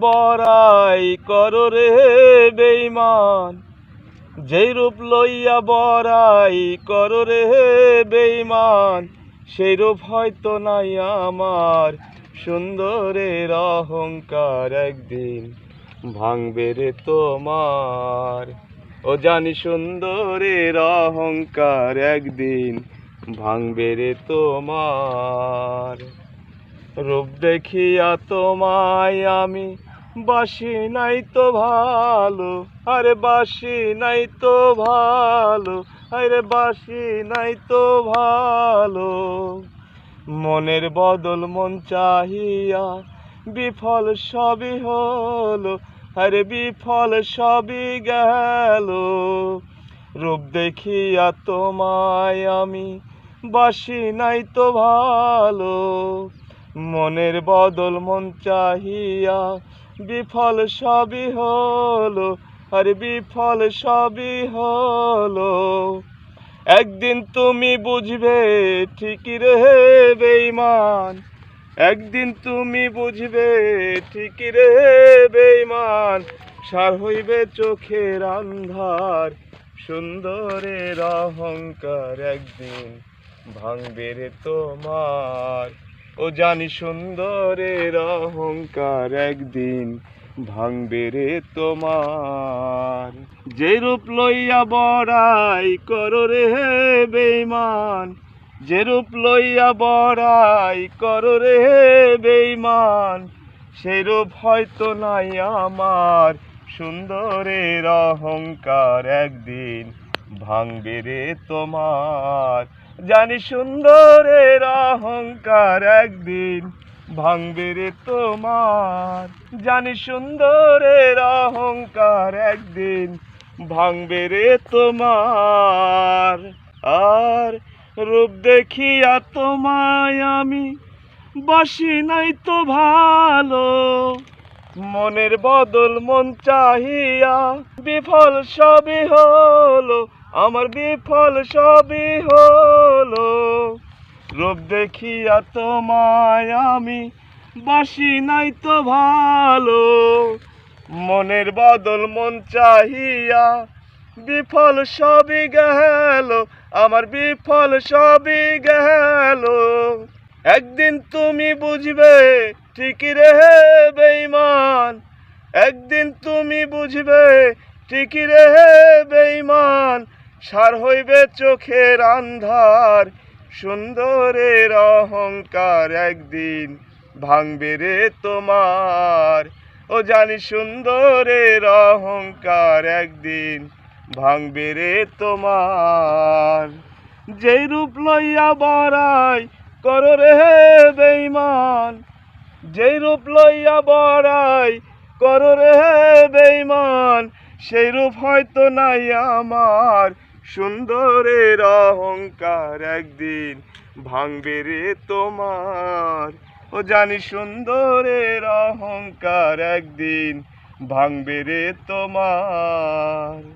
বড়াই করো রে বেইমান যেই রূপ লইয়া বড়াই করো রে বেইমান সেই রূপ হয়তো নাই আমার সুন্দরের অহংকার একদিন ভাঙবে রে তোমার। ও জানি সুন্দরের অহংকার একদিন ভাঙবে রে তোমার। রূপ দেখিয়া তোমায় আমি বাসি নাই তো ভালো। আরে বাসি নাই তো ভালো, আরে বাসি নাই তো ভালো। মনের বদল মন চাহিয়া বিফল সবই হলো, আরে বিফল সবই গেল। রূপ দেখিয়া তোমায় আমি বাসি নাই তো ভালো। মনের বদল মন চাহিয়া বিফল সবই হলো, আর বিফল সবই হলো। একদিন তুমি বুঝবে ঠিকই রে বেইমান একদিন তুমি বুঝবে ঠিকই রে বেইমান সার হইবে চোখের আন্ধার, সুন্দরের অহংকার একদিন ভাঙবে রে তোমার। ও জানি সুন্দরের অহংকার একদিন ভাঙবে রে তোমার। যে রূপ লইয়া বড়াই করো রে বেইমান যে রূপ লইয়া বড়াই করো রে বেইমান সেই রূপ হয়তো নাই আমার সুন্দরের অহংকার একদিন ভাঙবে রে তোমার। জানি সুন্দরের অহংকার একদিন ভাঙবে রে তোমার। জানি সুন্দরের অহংকার একদিন ভাঙবে রে তোমার। আর রূপ দেখিয়া তোমায় আমি বাসি নাই তো ভালো। মনের বদল মন চাহিয়া, বিফল সবই হলো, আমার বিফল সবই হলো। রূপ দেখিয়া তোমায় আমি বাসি নাই তো ভালো। মনের বদল মন চাহিয়া, বিফল সবই গেল, আমার বিফল সবই গেল। একদিন তুমি বুঝবে ঠিকই রে বেইমান একদিন তুমি বুঝবে ঠিকই রে বেইমান সার হইবে চোখের আন্ধার, সুন্দরের অহংকার একদিন ভাঙবে রে তোমার। ও জানি সুন্দরের অহংকার একদিন ভাঙবে রে তোমার। যেই রূপ লইয়া বড়াই করো রে বেইমান যেই রূপ লইয়া বড়াই করো রে বেইমান সেই রূপ হয়তো নাই আমার সুন্দরের অহংকার একদিন ভাঙবে রে তোমার। ও জানি সুন্দরের অহংকার একদিন ভাঙবে রে তোমার।